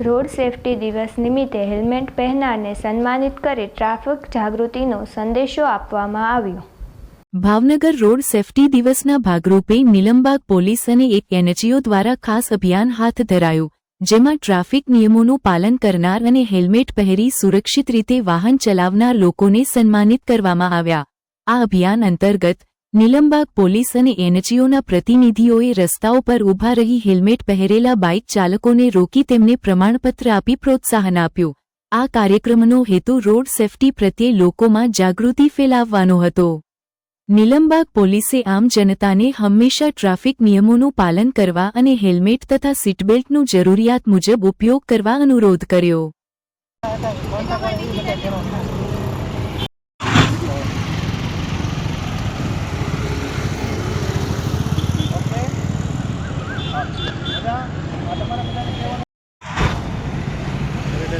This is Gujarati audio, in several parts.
રોડ સેફટી દિવસ નિમિત્તે હેલ્મેટ પહેરનારને સન્માનિત કરી ટ્રાફિક જાગૃતિનો સંદેશો આપવામાં આવ્યો. ભાવનગર રોડ સેફટી દિવસના ભાગરૂપે નિલંબાગ પોલીસ અને એક એનજીઓ દ્વારા ખાસ અભિયાન હાથ ધરાયું, જેમાં ટ્રાફિક નિયમોનું પાલન કરનાર અને હેલ્મેટ પહેરી સુરક્ષિત રીતે વાહન ચલાવનાર લોકોને સન્માનિત કરવામાં આવ્યા. આ અભિયાન અંતર્ગત નિલંબાગ પોલીસ અને એનજીઓના પ્રતિનિધિઓએ રસ્તાઓ પર ઊભા રહી હેલ્મેટ પહેરેલા બાઇક ચાલકોને રોકી તેમને પ્રમાણપત્ર આપી પ્રોત્સાહન આપ્યું. આ કાર્યક્રમનો હેતુ રોડ સેફટી પ્રત્યે લોકોમાં જાગૃતિ ફેલાવવાનો હતો. નિલંબાગ પોલીસે આમ જનતાને હંમેશા ટ્રાફિક નિયમોનું પાલન કરવા અને હેલ્મેટ તથા સીટબેલ્ટનું જરૂરિયાત મુજબ ઉપયોગ કરવા અનુરોધ કર્યો.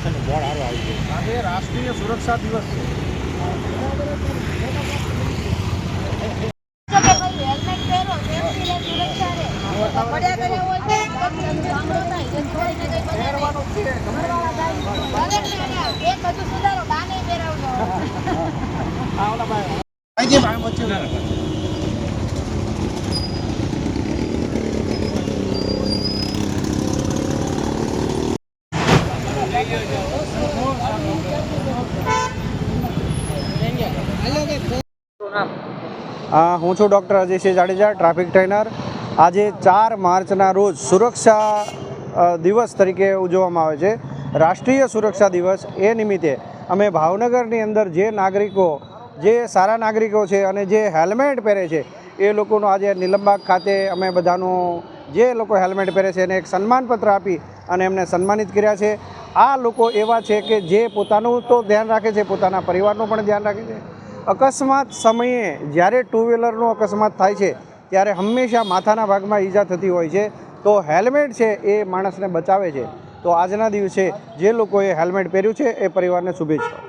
આજે રાષ્ટ્રીય સુરક્ષા દિવસ છે જો કે ભાઈ હેલ્મેટ પહેરો સેફટી લે સુરક્ષા રે પડ્યા કરે હોય તો પગની અંદર સાંભળો થાય જે થોડીને કંઈ બને નહીં. પહેરવાનું જ છે ઘરવાળા થાય. ભલે ને એને એક હજુ સુધારો બાને પહેરાવજો આવડા ભાઈ અહીંથી ભાઈ વચ્ચે હા છું doctor Ajaysinh Jadeja, traffic trainer. આજે ચાર માર્ચના રોજ સુરક્ષા દિવસ તરીકે ઉજવવામાં આવે છે. રાષ્ટ્રીય સુરક્ષા દિવસ એ નિમિત્તે અમે ભાવનગરની અંદર જે નાગરિકો, જે સારા નાગરિકો છે અને જે હેલ્મેટ પહેરે છે, એ લોકોનું આજે નિલંબાગ ખાતે અમે બધાનું, જે લોકો હેલ્મેટ પહેરે છે એને એક સન્માનપત્ર આપી અને એમને સન્માનિત કર્યા છે. આ લોકો એવા છે કે જે પોતાનું તો ધ્યાન રાખે છે, પોતાના પરિવારનું પણ ધ્યાન રાખે છે. અકસ્માત સમયે જ્યારે ટુ વ્હીલરનો અકસ્માત થાય છે, ત્યારે હંમેશા માથાના ભાગમાં ઈજા થતી હોય છે. તો હેલ્મેટ છે એ માણસને બચાવે છે. તો આજના દિવસે જે લોકોએ હેલ્મેટ પહેર્યું છે, એ પરિવારને શુભેચ્છાઓ.